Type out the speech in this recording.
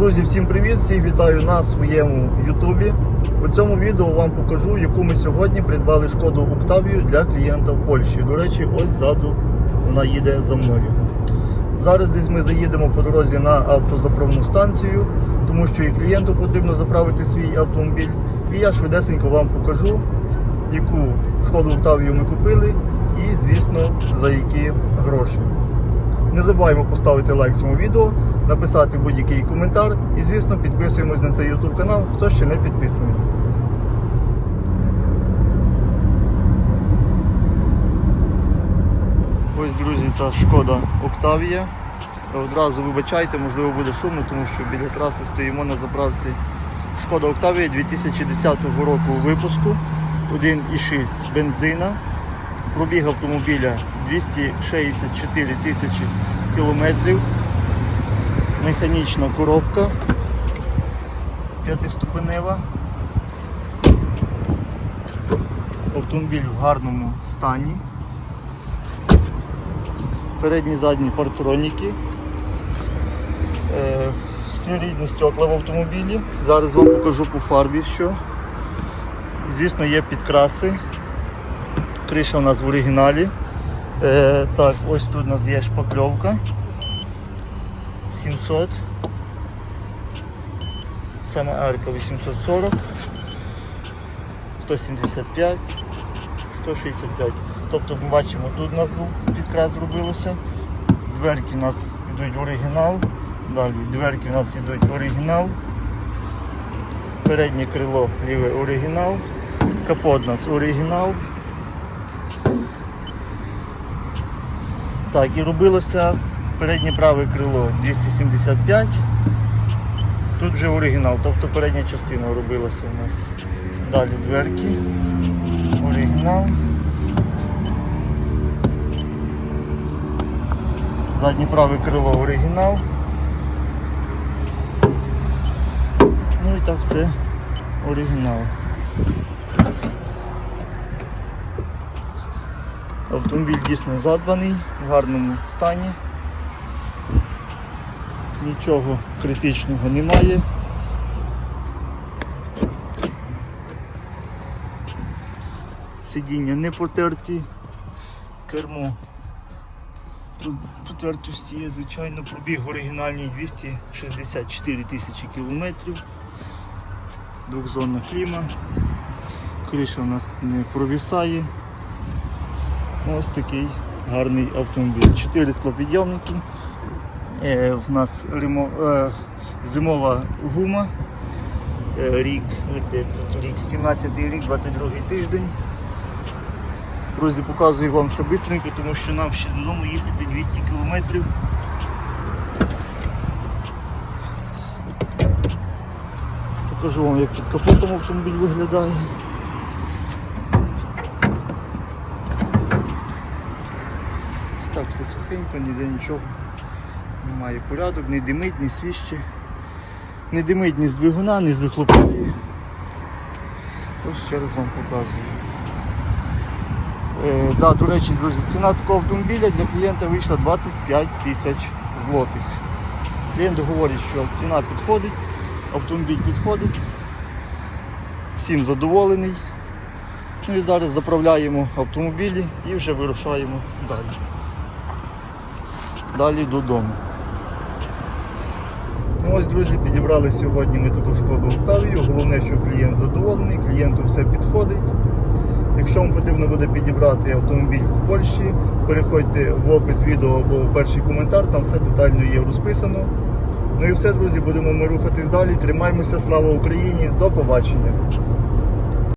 Друзі, всім привіт! Всіх вітаю на своєму Ютубі. У цьому відео вам покажу, яку ми сьогодні придбали шкоду Октавію для клієнта в Польщі. До речі, ось ззаду вона їде за мною. Зараз десь ми заїдемо по дорозі на автозаправну станцію, тому що і клієнту потрібно заправити свій автомобіль. І я швидесенько вам покажу, яку шкоду Октавію ми купили і, звісно, за які гроші. Не забуваємо поставити лайк цьому відео, написати будь-який коментар і, звісно, підписуємось на цей YouTube канал, хто ще не підписаний. Ось, друзі, ця шкода Октавія. Одразу вибачайте, можливо буде шумно, тому що біля траси стоїмо на заправці. Шкода Октавія 2010 року випуску 1,6 бензина. Пробіг автомобіля 264 тисячі кілометрів. Механічна коробка п'ятиступенева. Автомобіль в гарному стані. Передні задні партроніки. Е, Всі рідні стекла в автомобілі. Зараз вам покажу по фарбі, що. Звісно, є підкраси. Криша у нас в оригіналі. Е, так, ось тут у нас є шпакльовка. 700. Саме арка 840. 175. 165. Тобто ми бачимо, тут у нас був підкрас зробилося. Дверки у нас йдуть оригінал. Далі дверки у нас йдуть оригінал. Переднє крило ліве оригінал. Капот у нас оригінал. Так, і робилося переднє праве крило 275. Тут вже оригінал, тобто передня частина робилася у нас. Далі дверки. Оригінал. Заднє праве крило оригінал. Ну і так все оригінал. Автомобіль дійсно задбаний, в гарному стані. Нічого критичного немає. Сидіння не потерті, кермо потертості є, звичайно, пробіг оригінальний 264 тисячі кілометрів. Двохзонна кліма. Криша у нас не провісає. Ось такий гарний автомобіль. Чотири склопідйомники. Е, в нас ремо, е, зимова гума. Е, рік, де тут рік, 17 рік, 22-й тиждень. Друзі, показую вам все швидко, тому що нам ще додому їхати 200 кілометрів. Покажу вам, як під капотом автомобіль виглядає. Так все сухенько, ніде нічого немає порядок, не димить, не свіще. Не димить ні з двигуна, ні з вихлопної. Ось ще раз вам показую. Е, да, до речі, друзі, ціна такого автомобіля для клієнта вийшла 25 тисяч злотих. Клієнт говорить, що ціна підходить, автомобіль підходить, всім задоволений. Ну і зараз заправляємо автомобілі і вже вирушаємо далі. Далі додому. Ну Ось, друзі, підібрали сьогодні ми таку шкоду Октавію. Головне, що клієнт задоволений, клієнту все підходить. Якщо вам потрібно буде підібрати автомобіль в Польщі, переходьте в опис відео або в перший коментар, там все детально є розписано. Ну і все, друзі, будемо ми рухатись далі. Тримаємося, слава Україні, до побачення.